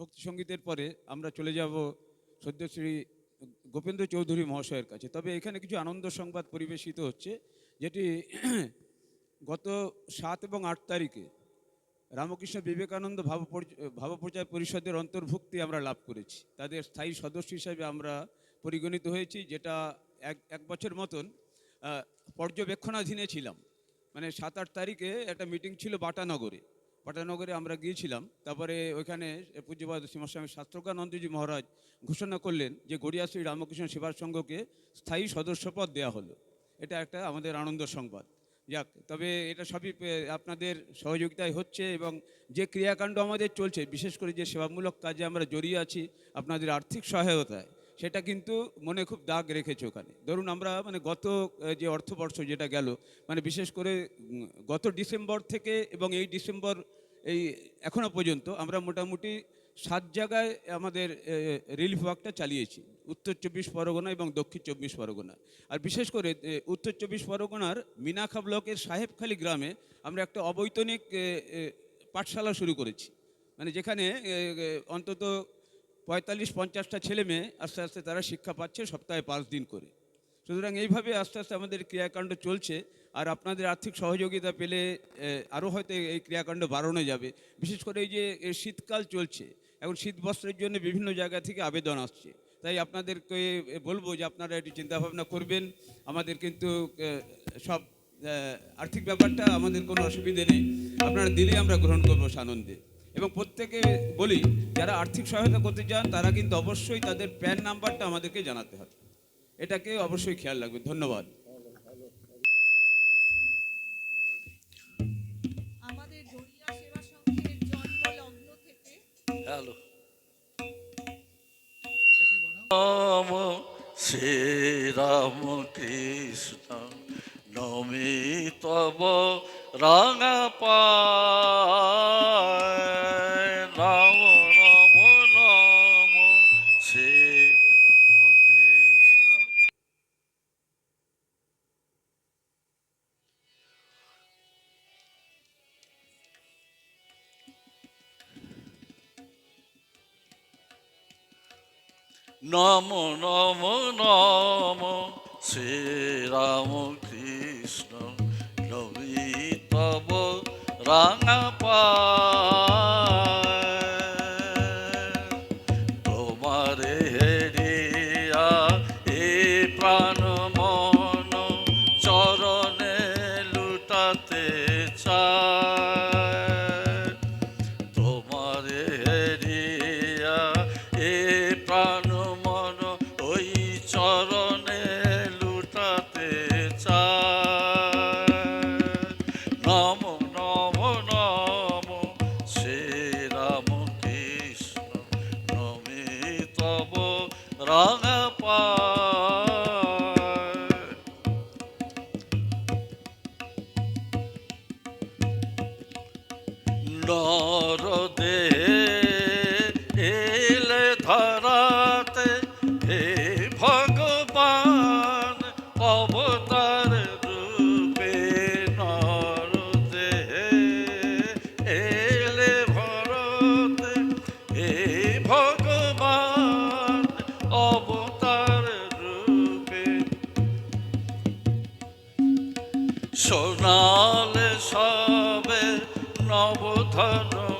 ভক্তি সঙ্গীতের পরে আমরা চলে যাব সদ্যশ্রী গোপেন্দ্র চৌধুরী মহাশয়ের কাছে। তবে এখানে কিছু আনন্দ সংবাদ পরিবেশিত হচ্ছে, যেটি গত সাত এবং আট তারিখে রামকৃষ্ণ বিবেকানন্দ ভাব পরি- ভাবপ্রচার পরিষদের অন্তর্ভুক্তি আমরা লাভ করেছি। তাদের স্থায়ী সদস্য হিসাবে আমরা পরিগণিত হয়েছি, যেটা এক এক বছর মতন পর্যবেক্ষণাধীনে ছিলাম। মানে সাত, আট তারিখে একটা মিটিং ছিল বাটানগরে। বাটানগরে আমরা গিয়েছিলাম। তারপরে ওইখানে পূজ্যবাদ শ্রীমস্বামী শাস্ত্রকানন্দজি মহারাজ ঘোষণা করলেন যে গড়িয়া শ্রী রামকৃষ্ণ সেবার সংঘকে স্থায়ী সদস্যপদ দেওয়া হলো। এটা একটা আমাদের আনন্দ সংবাদ। যাক, তবে এটা সবই আপনাদের সহযোগিতায় হচ্ছে এবং যে ক্রিয়াকাণ্ড আমাদের চলছে, বিশেষ করে যে সেবামূলক কাজে আমরা জড়িয়ে আছি আপনাদের আর্থিক সহায়তায়, সেটা কিন্তু মনে খুব দাগ রেখেছে ওখানে। ধরুন আমরা মানে গত যে অর্থবর্ষ যেটা গেল মানে বিশেষ করে গত ডিসেম্বর থেকে এবং এই ডিসেম্বর এই এখনও পর্যন্ত আমরা মোটামুটি সাত জায়গায় আমাদের রিলিফ ওয়ার্কটা চালিয়েছি। উত্তর চব্বিশ পরগনা এবং দক্ষিণ চব্বিশ পরগনা। আর বিশেষ করে উত্তর চব্বিশ পরগনার মিনাখা ব্লকের সাহেবখালী গ্রামে আমরা একটা অবৈতনিক পাঠশালা শুরু করেছি। মানে যেখানে অন্তত পঁয়তাল্লিশ পঞ্চাশটা ছেলে মেয়ে আস্তে আস্তে তারা শিক্ষা পাচ্ছে সপ্তাহে পাঁচ দিন করে। সুতরাং এইভাবে আস্তে আস্তে আমাদের ক্রিয়াকাণ্ড চলছে, আর আপনাদের আর্থিক সহযোগিতা পেলে আরও হয়তো এই ক্রিয়াকাণ্ড বাড়ানো যাবে। বিশেষ করে এই যে শীতকাল চলছে, এখন শীত বস্ত্রের জন্য বিভিন্ন জায়গা থেকে আবেদন আসছে। তাই আপনাদেরকে বলব যে আপনারা একটু চিন্তাভাবনা করবেন, আমাদের কিন্তু সব আর্থিক ব্যাপারটা আমাদের কোনো অসুবিধে নেই। আপনারা দিলেই আমরা গ্রহণ করব সানন্দে। এবং প্রত্যেকে বলি, যারা আর্থিক সহায়তা করতে চান, তারা কিন্তু অবশ্যই তাদের প্যান নাম্বারটা আমাদেরকে জানাতে হবে। এটাকে অবশ্যই খেয়াল রাখবেন ধন্যবাদ। হ্যালো। রাম শ্রীরাম কৃষ্ণ নমি তব রাঙা পায় নম নম নম শ্রীরাম কৃষ্ণ নবী তব রাঙা পায়। তোমারে ਰੰਗ ਪਾਏ। সবে নবধর্মের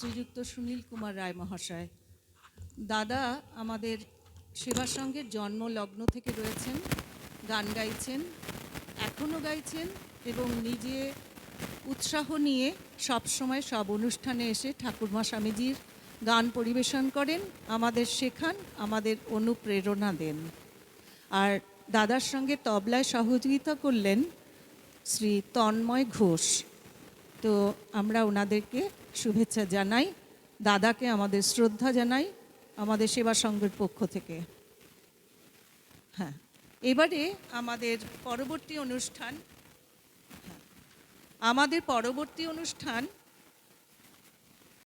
শ্রীযুক্ত সুনীল কুমার রায় মহাশয়। দাদা আমাদের সেবা সংঘের জন্ম লগ্ন থেকে রয়েছেন, গান গাইছেন এখনও গাইছেন এবং নিজে উৎসাহ নিয়ে সব সময় সব অনুষ্ঠানে এসে ঠাকুরমা স্বামীজির গান পরিবেশন করেন, আমাদের শেখান, আমাদের অনুপ্রেরণা দেন। আর দাদার সঙ্গে তবলায় সহযোগিতা করলেন শ্রী তন্ময় ঘোষ। তো আমরা ওনাদেরকে শুভেচ্ছা জানাই দাদাকে আমাদের শ্রদ্ধা জানাই আমাদের সেবা সংঘের পক্ষ থেকে। হ্যাঁ এবারে আমাদের পরবর্তী অনুষ্ঠান হ্যাঁ, আমাদের পরবর্তী অনুষ্ঠান